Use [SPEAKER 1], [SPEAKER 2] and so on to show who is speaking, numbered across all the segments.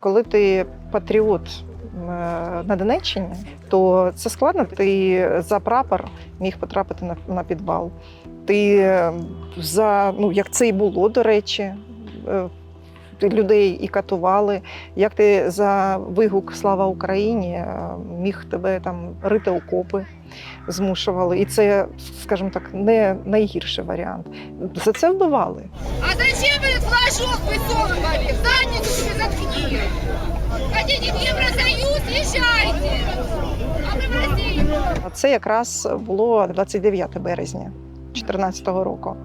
[SPEAKER 1] Коли ти патріот е, на Донеччині, то це складно. Ти за прапор міг потрапити на, на підвал. Ти е, за ну як це і було, до речі е, ти Людей і катували. Як ти за вигук Слава Україні е, міг тебе там рити окопи, змушували. І це, скажімо так, не найгірший варіант. За це вбивали.
[SPEAKER 2] А зачем этот флажок высовывали? Задницу себе заткни. Хотите в Евросоюз? Езжайте. А мы в России.
[SPEAKER 1] А Це якраз було 29 березня 2014 року.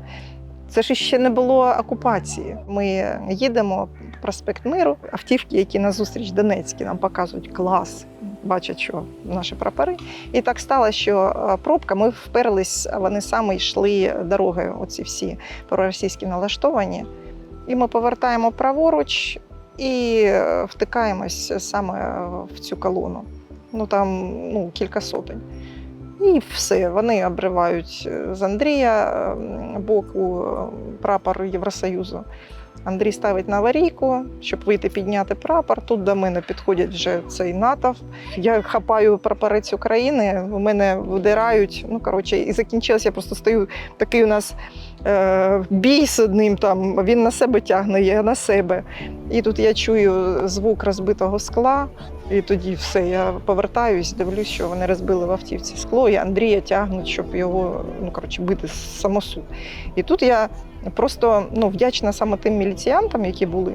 [SPEAKER 1] Це ж ще не було окупації. Ми їдемо проспект Миру, автівки, які назустріч Донецькі, нам показують клас, бачать, що наші прапори. І так стало, що е, пробка, ми вперлись, вони саме йшли дорогою, оці всі проросійські налаштовані. І ми повертаємо праворуч і е, втикаємось саме в цю колону. Ну там ну, кілька сотень. І все, вони обривають з Андрія боку ем, прапор Євросоюзу. Андрій ставить на аварійку, щоб вийти підняти прапор. Тут до мене підходять вже цей натовп. Я хапаю прапорець України, в мене видирають. Ну коротше, і закінчилось. Я просто стою. Такий у нас е, бій з одним там. Він на себе тягне, я на себе. І тут я чую звук розбитого скла. І тоді все, я повертаюсь, дивлюсь, що вони розбили в автівці скло, і Андрія тягнуть, щоб його ну, коротше, бити з самосуд. І тут я просто ну, вдячна саме тим міліціянтам, які були.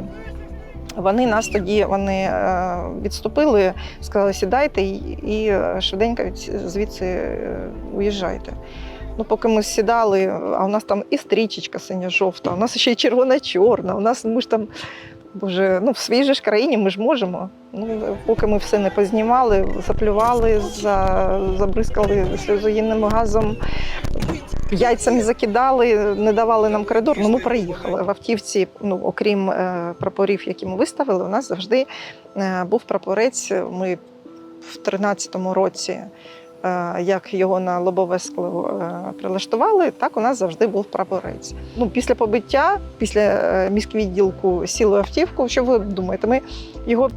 [SPEAKER 1] Вони нас тоді вони е, відступили, сказали, сідайте і, е, швиденько звідси е, уїжджайте. Ну, поки ми сідали, а у нас там і стрічечка синя-жовта, у нас ще й червона-чорна, у нас ми ж там Боже, ну в же ж країні ми ж можемо. Ну, поки ми все не познімали, заплювали, за, забризкали сльозогінним газом, яйцями закидали, не давали нам коридор. Ну ми приїхали. В автівці, ну окрім е, прапорів, які ми виставили, у нас завжди е, був прапорець. Ми в 13-му році. Е, Як його на лобове скло е, прилаштували, так у нас завжди був прапорець. Ну, після побиття, після е, міськвідділку сіли автівку. Що ви думаєте? Ми його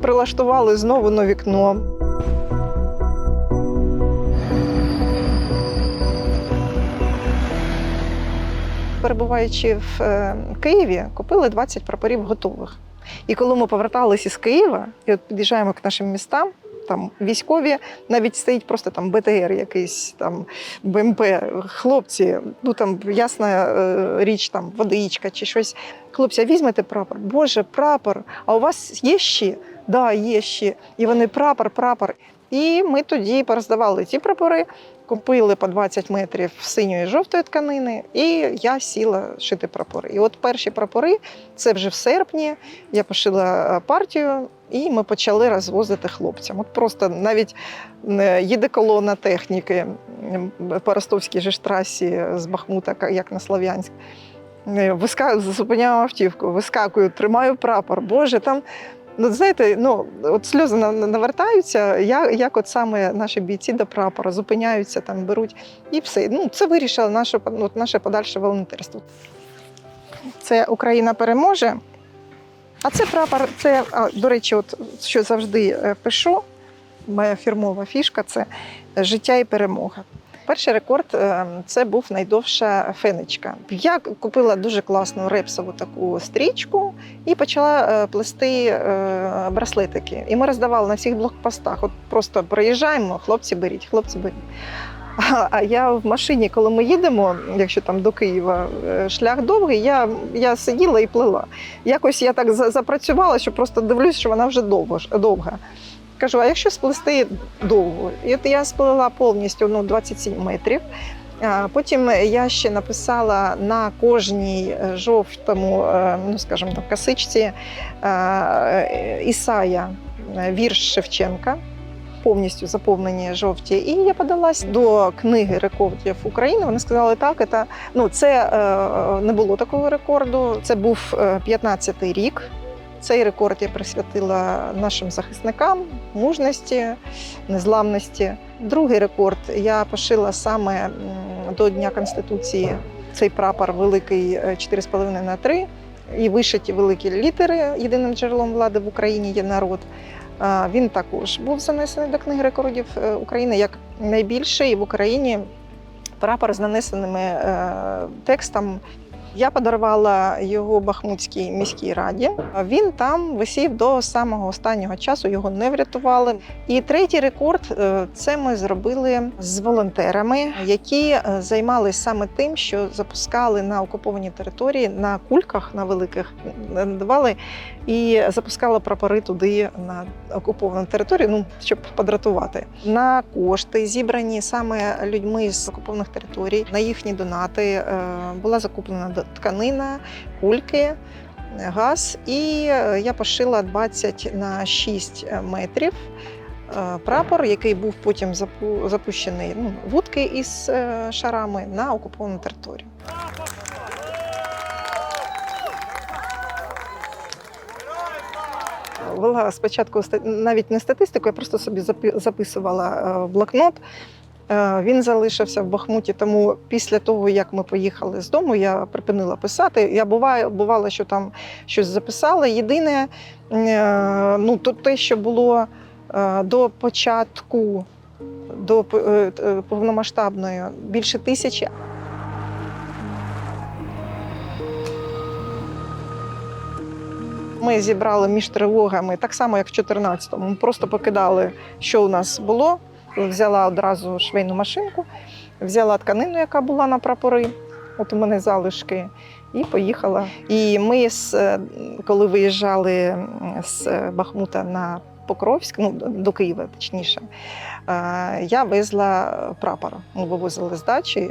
[SPEAKER 1] прилаштували знову на вікно. Перебуваючи в Києві, купили 20 прапорів готових. І коли ми поверталися з Києва і от під'їжджаємо к нашим містам, там військові, навіть стоїть просто там БТР, якийсь там БМП, хлопці, ну там ясна е, річ, там водичка чи щось. Хлопці, візьмете прапор? Боже, прапор! А у вас є ще? Да, є ще. І вони прапор, прапор. І ми тоді пороздавали ті прапори, купили по 20 метрів синьої і жовтої тканини, і я сіла шити прапори. І от перші прапори, це вже в серпні. Я пошила е, партію, і ми почали розвозити хлопцям. От просто навіть їде колона техніки по ростовській же трасі з Бахмута, як на Слов'янськ. Е. Зупиняю автівку, вискакую, тримаю прапор. Боже, там. Ну, знаєте, ну от сльози на- на- навертаються, я, як от саме наші бійці до прапора зупиняються, там беруть і все. Ну, це вирішило наше, ну, от наше подальше волонтерство. Це Україна переможе. А це прапор, це, а, до речі, от що завжди е, пишу, моя фірмова фішка це життя і перемога. Перший рекорд е, це був найдовша фенечка. Я купила дуже класну репсову таку стрічку і почала е, плести е, браслетики. І ми роздавали на всіх блокпостах. От просто проїжджаємо, хлопці беріть, хлопці беріть. А- я в машині, коли ми їдемо, якщо там до Києва шлях довгий, я, я сиділа і плела. Якось я так запрацювала, що просто дивлюсь, що вона вже довго, довга. Кажу, а якщо сплести довго? І от я сплела повністю ну, 27 метрів. Потім я ще написала на кожній е, жовтому, е, ну скажімо так, косичці е, Ісая, вірш Шевченка. Повністю заповнені жовті, і я подалась до книги рекордів України. Вони сказали, так, це, ну, це не було такого рекорду. Це був е, 15-й рік. Цей рекорд я присвятила нашим захисникам, мужності, незламності. Другий рекорд я пошила саме до Дня Конституції. Цей прапор великий е, 4,5 на 3 і вишиті великі літери єдиним джерелом влади в Україні є народ. Е, Він також був занесений до книги рекордів е, України як найбільший в Україні прапор з нанесеними е, текстом. Я подарувала його Бахмутській міській раді. Він там висів до самого останнього часу, його не врятували. І третій рекорд е, це ми зробили з волонтерами, які е, займалися саме тим, що запускали на окупованій території на кульках на великих е, давали і запускали прапори туди на окуповану територію, ну щоб подратувати. На кошти зібрані саме людьми з окупованих територій, на їхні донати була закуплена тканина, кульки. Газ, і е, я пошила 20 на 6 метрів е, прапор, який був потім запущений ну, вудки із е, шарами на окуповану територію. Вела спочатку навіть не статистику, я просто собі запи- записувала е, блокнот. Е, Він залишився в Бахмуті, тому після того, як ми поїхали з дому, я припинила писати. Я буває, бувало, що там щось записала. Єдине, е, ну, то те, що було е, до початку, до повномасштабної, більше тисячі. Ми зібрали між тривогами, так само, як в 14-му. Ми просто покидали, що у нас було. Взяла одразу швейну машинку, взяла тканину, яка була на прапори. От у мене залишки, і поїхала. І ми, з, е, коли виїжджали з Бахмута на Покровськ, ну до Києва, точніше, я везла прапор. Ми вивозили з дачі.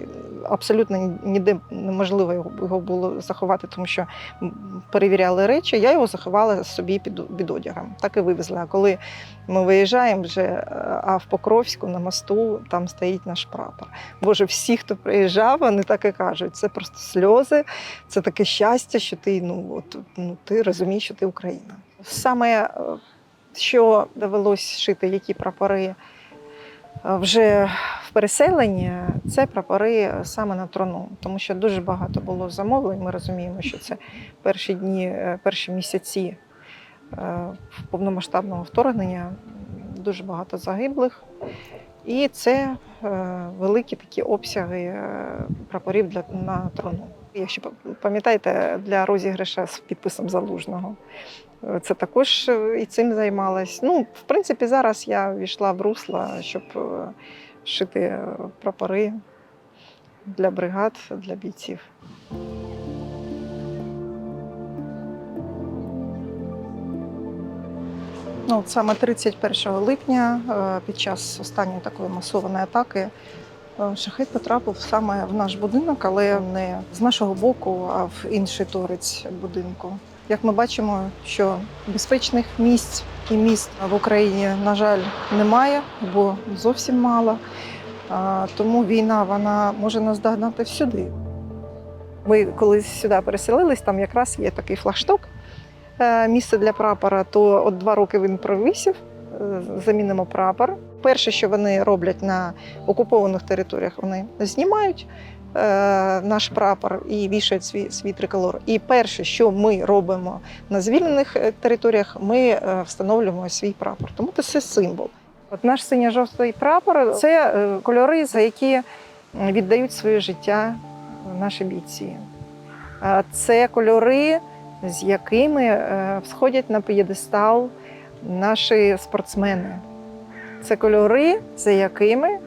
[SPEAKER 1] Абсолютно ніде неможливо його було заховати, тому що перевіряли речі. Я його заховала собі під, під одягом. Так і вивезла. А коли ми виїжджаємо вже, е, а в Покровську на мосту там стоїть наш прапор. Боже, всі, хто приїжджав, вони так і кажуть. Це просто сльози, це таке щастя, що ти ну от ну ти розумієш, що ти Україна. Саме е, що довелось шити, які прапори е, вже в переселенні, це прапори саме на трону, тому що дуже багато було замовлень. Ми розуміємо, що це перші дні, е, перші місяці е, повномасштабного вторгнення, дуже багато загиблих. І це е, великі такі обсяги прапорів для на трону. Якщо пам'ятаєте, для розіграша з підписом залужного. Це також е, і цим займалась. Ну, в принципі, зараз я війшла в русло, щоб е, шити е, прапори для бригад, для бійців. Ну, от саме 31 липня, під час останньої такої масованої атаки, шахет потрапив саме в наш будинок, але не з нашого боку, а в інший торець будинку. Як ми бачимо, що безпечних місць і міст в Україні, на жаль, немає, бо зовсім мало. Тому війна вона може нас догнати всюди. Ми коли сюди переселились, там якраз є такий флагшток, е, місце для прапора, то от два роки він провисів, е, замінимо прапор. Перше, що вони роблять на окупованих територіях, вони знімають наш прапор і вішають свій, свій триколор. І перше, що ми робимо на звільнених е, територіях, ми е, встановлюємо свій прапор. Тому це символ. От наш синьо-жовтий прапор це е, кольори, за які віддають своє життя наші бійці. Е, Це кольори, з якими е, всходять на п'єдестал наші спортсмени. Це кольори, за якими е,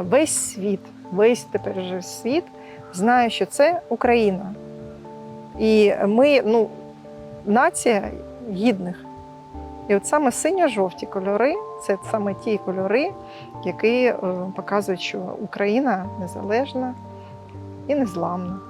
[SPEAKER 1] весь світ, весь тепер же світ знає, що це Україна. І ми, ну, нація гідних. І от саме синьо-жовті кольори це саме ті кольори, які е, показують, що Україна незалежна і незламна.